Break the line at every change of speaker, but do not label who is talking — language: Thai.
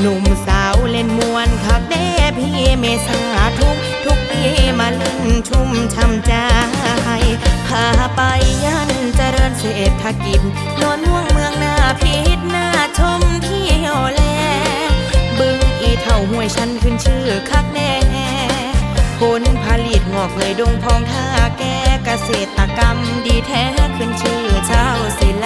หนุ่มสาวเล่นมวนคักแด่พี่เมษาทุก ทุกปีมาเล่นชุ่มช่ำใจพาไปย่านเจริญเศรษฐกิจนอนม่วงเมืองหน้าพิษหน้าชมเที่ยวแล บึงอีเท่าห้วยชันขึ้นชื่อคักแน่ผลผลิตงอกเลยดงพองท่าแก่เกษตรกรรมดีแท้ขึ้นชื่อเจ้าสิน